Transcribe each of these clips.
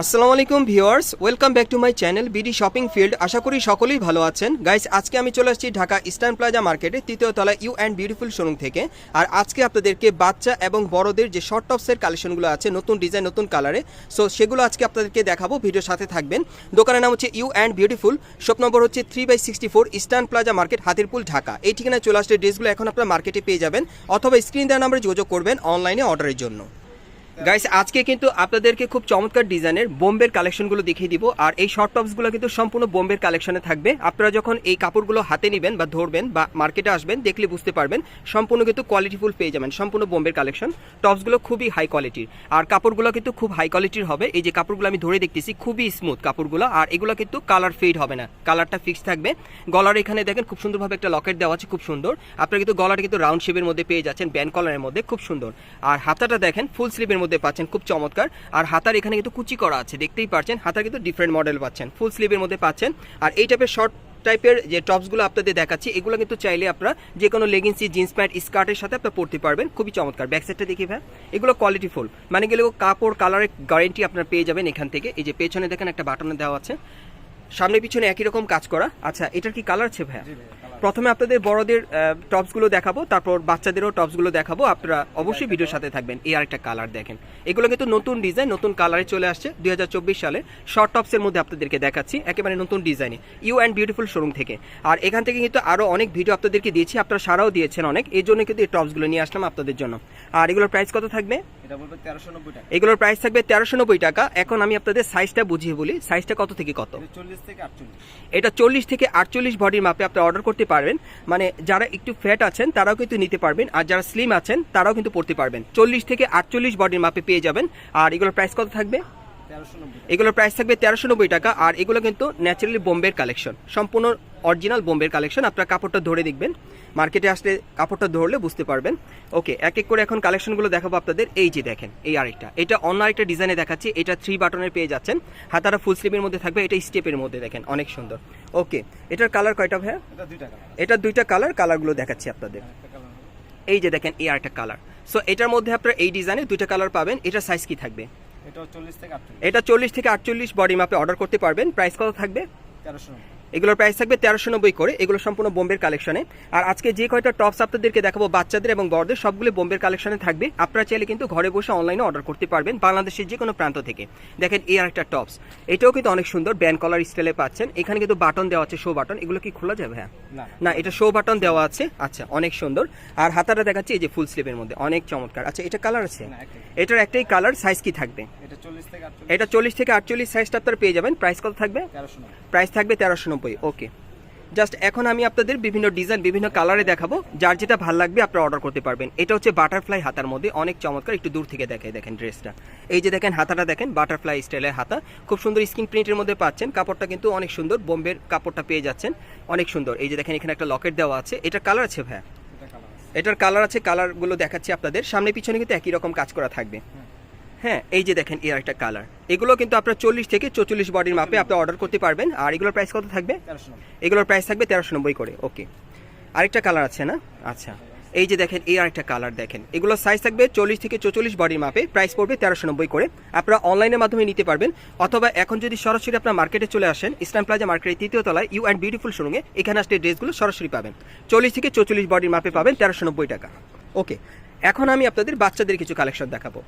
আসসালামু আলাইকুম viewers, welcome back to my channel BD shopping field. আশা করি সকলেই ভালো আছেন। গাইস, আজকে আমি চলে আসছি ঢাকা ইস্টার্ন প্লাজা মার্কেটে, তৃতীয় তলা ইউ অ্যান্ড বিউটিফুল শোরুম থেকে। আর আজকে আপনাদেরকে বাচ্চা এবং বড়দের যে শর্ট টপসের কালেকশনগুলো আছে, নতুন ডিজাইন, নতুন কালারে সো সেগুলো আজকে আপনাদেরকে দেখাবো, ভিডিওর সাথে থাকবেন। দোকানের নাম হচ্ছে you and beautiful, shop number হচ্ছে three by sixty four Eastern Plaza market, Hatirpool, Dhaka. এই ঠিকানায় চলে আসলে ড্রেসগুলো এখন আপনার মার্কেটে পেয়ে যাবেন, অথবা স্ক্রিন দেওয়ার নাম্বারে যোগাযোগ করবেন অনলাইনে অর্ডারের জন্য। গাইস আজকে কিন্তু আপনাদেরকে খুব চমৎকার ডিজাইনের বোম্বের কালেকশনগুলো দেখিয়ে দিব। আর এই শর্ট টপসগুলো কিন্তু সম্পূর্ণ বোম্বের কালেকশনে থাকবে। আপনারা যখন এই কাপড়গুলো হাতে নেবেন বা ধরবেন বা মার্কেটে আসবেন, দেখলে বুঝতে পারবেন, সম্পূর্ণ কিন্তু কোয়ালিটিফুল পেয়ে যাবেন, সম্পূর্ণ বোম্বের কালেকশন টপসগুলো খুবই হাই কোয়ালিটির আর কাপড়গুলো কিন্তু খুব হাই কোয়ালিটির হবে। এই যে কাপড়গুলো আমি ধরে দেখতেছি, খুবই স্মুথ কাপড়গুলো। আর এগুলো কিন্তু কালার ফেড হবে না। কালারটা ফিক্স থাকবে। গলার এখানে দেখেন, খুব সুন্দরভাবে একটা লকেট দেওয়া আছে, খুব সুন্দর। আপনারা কিন্তু গলাটা কিন্তু রাউন্ড শেপের মধ্যে পেয়ে যাচ্ছেন ব্যান্ড কলারের মধ্যে, খুব সুন্দর। আর হাতাটা দেখেন ফুল স্লিভের মধ্যে পাচ্ছেন, খুব চমৎকার। আর হাতার এখানে কিন্তু কুচি করা আছে, দেখতেই পাচ্ছেন হাতার কিন্তু ডিফারেন্ট মডেল পাচ্ছেন ফুল স্লিভের মধ্যে পাচ্ছেন। আর এই টাইপের শর্ট টাইপের যে টপসগুলো আপনাদের দেখাচ্ছি, এগুলো কিন্তু চাইলে আপনারা যে কোনো লেগিংসি জিন্স প্যান্ট স্কার্টের সাথে আপনারা পরতে পারবেন। খুবই চমৎকার। ব্যাক সাইডটা দেখি ভাই। এগুলো কোয়ালিটি ফুল মানে গেলে কাপড় কালারের গ্যারেন্টি আপনারা পেয়ে যাবেন এখান থেকে। এই যে পেছনে দেখেন একটা বাটনে দেওয়া আছে। সামনে পিছনে একই রকম কাজ করা। আচ্ছা এটার কি কালার আছে ভাইয়া? প্রথমে আপনাদের বড়দের টপসগুলো দেখাবো তারপর বাচ্চাদেরও টপসগুলো দেখাবো। আপনারা অবশ্যই ভিডিওর সাথে থাকবেন। এই আরেকটা কালার দেখেন। এগুলো কিন্তু নতুন ডিজাইন নতুন কালারে চলে আসছে দু হাজার চব্বিশ সালে। শর্ট টপসের মধ্যে আপনাদেরকে দেখাচ্ছি একেবারে নতুন ডিজাইনে ইউ অ্যান্ড বিউটিফুল শোরুম থেকে। আর এখান থেকে কিন্তু আরও অনেক ভিডিও আপনাদেরকে দিয়েছি আপনারা সারাও দিয়েছেন অনেক। এই জন্য কিন্তু এই টপসগুলো নিয়ে আসলাম আপনাদের জন্য। আর এগুলোর প্রাইস কত থাকবে? এগুলোর প্রাইস থাকবে তেরোশো নব্বই টাকা। এখন আমি আপনাদের সাইজটা বুঝিয়ে বলি। সাইজটা কত থেকে কত? এটা চল্লিশ থেকে আটচল্লিশ। এটা চল্লিশ থেকে আটচল্লিশ বডির মাপে আপনি অর্ডার করতে পারবেন। মানে যারা একটু ফ্যাট আছেন তারাও কিন্তু নিতে পারবেন। আর যারা স্লিম আছেন তারাও কিন্তু পড়তে পারবেন। চল্লিশ থেকে আটচল্লিশ বডির মাপে পেয়ে যাবেন। আর এগুলোর প্রাইস কত থাকবে? এগুলোর প্রাইস থাকবে তেরোশো নব্বই টাকা। আর এগুলো কিন্তু ন্যাচারালি বোম্বের কালেকশন সম্পূর্ণ অরিজিনাল বোম্বের কালেকশন আপনার কাপড়টা ধরে দেখবেন। মার্কেটে আসলে কাপড়টা ধরলে বুঝতে পারবেন। ওকে এক এক করে এখন কালেকশনগুলো দেখাবো আপনাদের। এই যে দেখেন এই আরেকটা। এটা অন্য আরেকটা ডিজাইনে দেখাচ্ছি। এটা থ্রি বাটনের পেয়ে যাচ্ছেন। হাতারা ফুল স্লিপের মধ্যে থাকবে। এটা স্টেপের মধ্যে দেখেন অনেক সুন্দর। ওকে এটার কালার কয়টা ভাইয়া? এটা দুইটা কালার কালারগুলো দেখাচ্ছি আপনাদের। এই যে দেখেন এই আরেকটা কালার সো এটার মধ্যে আপনারা এই ডিজাইনে দুইটা কালার পাবেন। এটা সাইজ কি থাকবে? এটা চল্লিশ থেকে আটচল্লিশ। বডি মাপে অর্ডার করতে পারবেন। প্রাইস কত থাকবে? তেরোশো এগুলোর প্রাইস থাকবে তেরোশো নব্বই করে এগুলো সম্পূর্ণ বোম্বের কালেকশনে আর আজকে যে কয়টা টপস আপনাদেরকে দেখাবো বাচ্চাদের এবং বড়দের সবগুলো বোম্বের কালেকশনে থাকবে। আপনারা চাইলে কিন্তু ঘরে বসে অনলাইনে অর্ডার করতে পারবেন বাংলাদেশের যে কোনো প্রান্ত থেকে। দেখেন এই আরেকটা টপস এটাও কিন্তু অনেক সুন্দর ব্যান্ড কলার স্টাইলে পাচ্ছেন। এখানে কিন্তু বাটন দেওয়া আছে শো বাটন এগুলো কি খোলা যাবে হ্যাঁ? না। এটা শো বাটন দেওয়া আছে। আচ্ছা অনেক সুন্দর। আর হাতাটা দেখাচ্ছি এই যে ফুল স্লিভের মধ্যে। অনেক চমৎকার। আচ্ছা এটা কালার আছে? এটার একটাই কালার সাইজ কি থাকবে? এটা চল্লিশ থেকে আটচল্লিশ। এটা চল্লিশ থেকে আটচল্লিশ সাইজটা আপনারা পেয়ে যাবেন। প্রাইস কত থাকবে? প্রাইস থাকবে তেরোশো নব্বই ওকে জাস্ট এখন আমি আপনাদের বিভিন্ন ডিজাইন বিভিন্ন কালারে দেখাবো। যার যেটা ভালো লাগবে আপনারা অর্ডার করতে পারবেন। এটা হচ্ছে বাটারফ্লাই হাতার মধ্যে। অনেক চমৎকার একটু দূর থেকে দেখে দেখেন ড্রেসটা এই যে দেখেন হাতাটা দেখেন বাটারফ্লাই স্টাইলের হাতা। খুব সুন্দর স্কিন প্রিন্টের মধ্যে পাচ্ছেন। কাপড়টা কিন্তু অনেক সুন্দর বোম্বের কাপড়টা পেয়ে যাচ্ছেন। অনেক সুন্দর। এই যে দেখেন এখানে একটা লকেট দেওয়া আছে। এটা কালার আছে আছে। এটার কালার আছে কালারগুলো দেখাচ্ছি আপনাদের। সামনে পিছনে কিন্তু একই রকম কাজ করা থাকবে। হ্যাঁ এই যে দেখেন এর একটা কালার এগুলো কিন্তু আপনার চল্লিশ থেকে চল্লিশ বডির মাপে আপনি অর্ডার করতে পারবেন। আর এগুলোর প্রাইস কত থাকবে? এগুলোর প্রাইস থাকবে তেরোশো নব্বই করে ওকে আরেকটা কালার আছে না? আচ্ছা। এই যে দেখেন এই আরেকটা কালার দেখেন। এগুলোর সাইজ থাকবে চল্লিশ থেকে চল্লিশ বডির মাপে প্রাইস পড়বে তেরোশো নব্বই করে। আপনারা অনলাইনের মাধ্যমে নিতে পারবেন। অথবা এখন যদি সরাসরি আপনার মার্কেটে চলে আসেন ইসলাম প্লাজা মার্কেটের তৃতীয় তলায় ইউ অ্যান্ড বিউটিফুল শোরুমে এখানে আসলে ড্রেসগুলো সরাসরি পাবেন। চল্লিশ থেকে চল্লিশ বডির মাপে পাবেন তেরোশো নব্বই টাকা। ওকে এখন আমি আপনাদের বাচ্চাদের কিছু কালেকশন দেখাবো।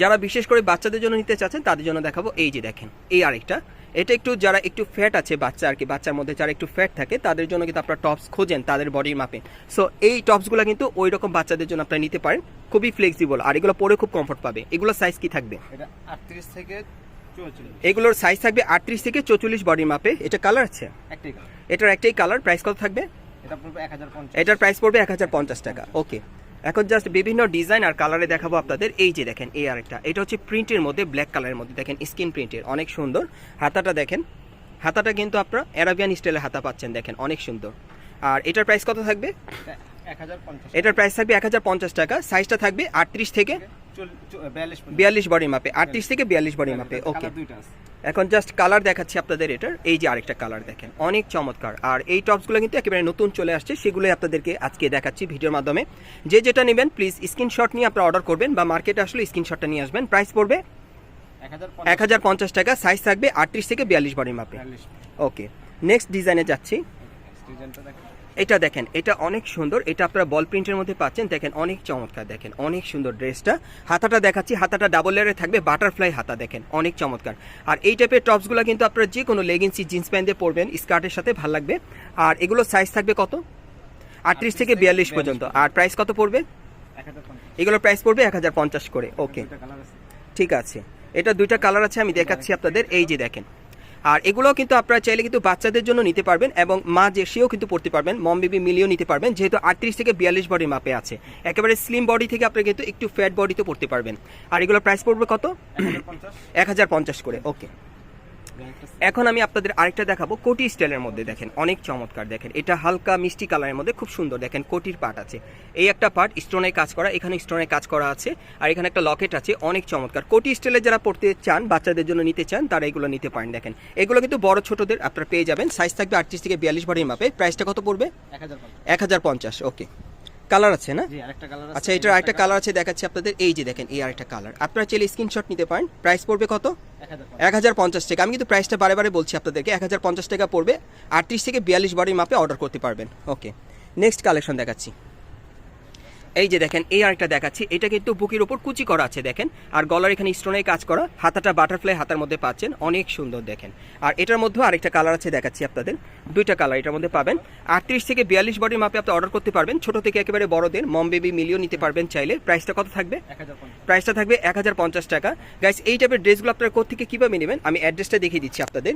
যারা বিশেষ করে বাচ্চাদের জন্য নিতে চাচ্ছেন তাদের জন্য দেখাবো এই যে দেখেন এই আরেকটা। এটা একটু যারা একটু ফ্যাট আছে বাচ্চা আর কি বাচ্চার মধ্যে যারা একটু ফ্যাট থাকে তাদের জন্য কিন্তু আপনারা টপস খোঁজেন তাদের বডির মাপে সো এই টপসগুলো কিন্তু ওই রকম বাচ্চাদের জন্য আপনারা নিতে পারেন খুবই ফ্লেক্সিবল আর এগুলো পরে খুব কমফর্ট পাবে। এগুলোর সাইজ কি থাকবে? এটা আটত্রিশ থেকে এগুলোর সাইজ থাকবে আটত্রিশ থেকে চৌচল্লিশ বডির মাপে এটা কালার আছে? এটার একটাই কালার প্রাইস কত থাকবে? এটার প্রাইস পড়বে এক হাজার পঞ্চাশ টাকা। ওকে এখন জাস্ট বিভিন্ন ডিজাইন আর কালারে দেখাবো আপনাদের। এই যে দেখেন এই আরেকটা। এটা হচ্ছে প্রিন্টের মধ্যে ব্ল্যাক কালারের মধ্যে। দেখেন স্কিন প্রিন্টের অনেক সুন্দর। হাতাটা দেখেন। হাতাটা কিন্তু আপনারা অ্যারাবিয়ান স্টাইলের হাতা পাচ্ছেন দেখেন। অনেক সুন্দর। আর এটার প্রাইস কত থাকবে? এটার প্রাইস থাকবে এক হাজার পঞ্চাশ টাকা। সাইজটা থাকবে আটত্রিশ থেকে বিয়াল্লিশ বডির মাপে আটত্রিশ থেকে বিয়াল্লিশ বডির মাপে ওকে এখন জাস্ট কালার দেখাচ্ছি আপনাদের এটার এই যে আরেকটা কালার দেখেন অনেক চমৎকার। আর এই টপসগুলো কিন্তু একেবারে নতুন চলে আসছে সেগুলোই আপনাদেরকে আজকে দেখাচ্ছি ভিডিওর মাধ্যমে। যে যেটা নেবেন প্লিজ স্ক্রিনশট নিয়ে আপনারা অর্ডার করবেন বা মার্কেটে আসলে স্ক্রিনশটটা নিয়ে আসবেন। প্রাইস পড়বে এক হাজার পঞ্চাশ। টাকা সাইজ থাকবে আটত্রিশ থেকে বিয়াল্লিশ বডির মাপে ওকে নেক্সট ডিজাইনে যাচ্ছি। ডিজাইনটা এটা দেখেন এটা অনেক সুন্দর এটা আপনারা বল প্রিন্টের মধ্যে পাচ্ছেন। দেখেন অনেক চমৎকার দেখেন অনেক সুন্দর ড্রেসটা। হাতাটা দেখাচ্ছি হাতাটা ডাবল লেয়ারে থাকবে বাটারফ্লাই হাতা দেখেন অনেক চমৎকার। আর এই টাইপের টপসগুলো কিন্তু আপনারা যে কোনো লেগিংসি জিন্স প্যান্ট দিয়ে পরবেন স্কার্টের সাথে ভালো লাগবে। আর এগুলো সাইজ থাকবে কত? আটত্রিশ থেকে বিয়াল্লিশ পর্যন্ত। আর প্রাইস কত পড়বে? এগুলোর প্রাইস পড়বে এক হাজার পঞ্চাশ করে ওকে ঠিক আছে। এটা দুইটা কালার আছে আমি দেখাচ্ছি আপনাদের। এই যে দেখেন আর এগুলো কিন্তু আপনারা চাইলে কিন্তু বাচ্চাদের জন্য নিতে পারবেন এবং মা যে সেও কিন্তু পড়তে পারবেন মম বেবি মিলিয়েও নিতে পারবেন যেহেতু আটত্রিশ থেকে বিয়াল্লিশ বডির মাপে আছে। একেবারে স্লিম বডি থেকে আপনি কিন্তু একটু ফ্যাট বডিতে পড়তে পারবেন। আর এগুলো প্রাইস পড়বে কত? এক হাজার পঞ্চাশ। করে ওকে এখন আমি আপনাদের আরেকটা দেখাবো কোটি স্টাইলের মধ্যে দেখেন অনেক চমৎকার দেখেন। এটা হালকা মিষ্টি কালারের মধ্যে খুব সুন্দর দেখেন কোটির পার্ট আছে। এই একটা পার্ট স্টোনের কাজ করা এখানে স্টোনের কাজ করা আছে আর এখানে একটা লকেট আছে অনেক চমৎকার। কোটি স্টাইলে যারা পড়তে চান বাচ্চাদের জন্য নিতে চান তারা এগুলো নিতে পারেন দেখেন। এগুলো কিন্তু বড় ছোটদের আপনারা পেয়ে যাবেন সাইজ থাকবে আটত্রিশ থেকে বিয়াল্লিশ বডির মাপে প্রাইসটা কত পড়বে? এক হাজার পঞ্চাশ। ওকে কালার আছে না? আচ্ছা এটার আরেকটা কালার আছে দেখাচ্ছি আপনাদের। এই যে দেখেন এই আরেকটা কালার আপনারা চাইলে স্ক্রিনশট নিতে পারেন। প্রাইস পড়বে কত? এক হাজার পঞ্চাশ। টাকা। আমি কিন্তু প্রাইসটা বারে বারে বলছি আপনাদেরকে। এক হাজার পঞ্চাশ টাকা পড়বে। আটত্রিশ থেকে বিয়াল্লিশ বারের মাপে অর্ডার করতে পারবেন। ওকে নেক্সট কালেকশন দেখাচ্ছি। এই যে দেখেন এই আরেকটা দেখাচ্ছি। এটা কিন্তু বুকের উপর কুচি করা আছে দেখেন। আর গলার এখানে স্টোনের কাজ করা। হাতাটা বাটারফ্লাই হাতার মধ্যে পাচ্ছেন। অনেক সুন্দর দেখেন। আর এটার মধ্যেও আরেকটা কালার আছে দেখাচ্ছি আপনাদের। দুইটা কালার এটার মধ্যে পাবেন। আটত্রিশ থেকে বিয়াল্লিশ বডির মাপে আপনি অর্ডার করতে পারবেন। ছোট থেকে একেবারে বড়দের মম বেবি মিলিও নিতে পারবেন চাইলে। প্রাইসটা কত থাকবে? প্রাইসটা থাকবে এক হাজার পঞ্চাশ টাকা। গাইস এই টাইপের ড্রেসগুলো আপনারা কোথেকে কীভাবে নেবেন? আমি অ্যাড্রেসটা দেখিয়ে দিচ্ছি আপনাদের।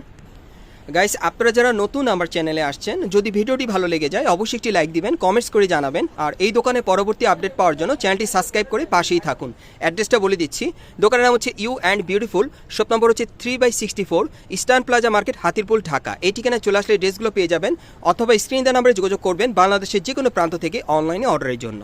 গাইস আপনারা যারা নতুন আমার চ্যানেলে আসছেন, যদি ভিডিওটি ভালো লেগে যায়, অবশ্যই একটি লাইক দিবেন কমেন্টস করে জানাবেন, আর এই দোকানে পরবর্তী আপডেট পাওয়ার জন্য চ্যানেলটি সাবস্ক্রাইব করে পাশেই থাকুন। অ্যাড্রেসটা বলে দিচ্ছি, দোকানের নাম হচ্ছে you and beautiful shop number হচ্ছে three by sixty four Eastern Plaza market Hatirpool, Dhaka. এই ঠিকানায় চলে আসলে ড্রেসগুলো পেয়ে যাবেন, অথবা স্ক্রিন দেওয়া নাম্বারে যোগাযোগ করবেন বাংলাদেশের যে কোনো প্রান্ত থেকে অনলাইনে অর্ডারের জন্য।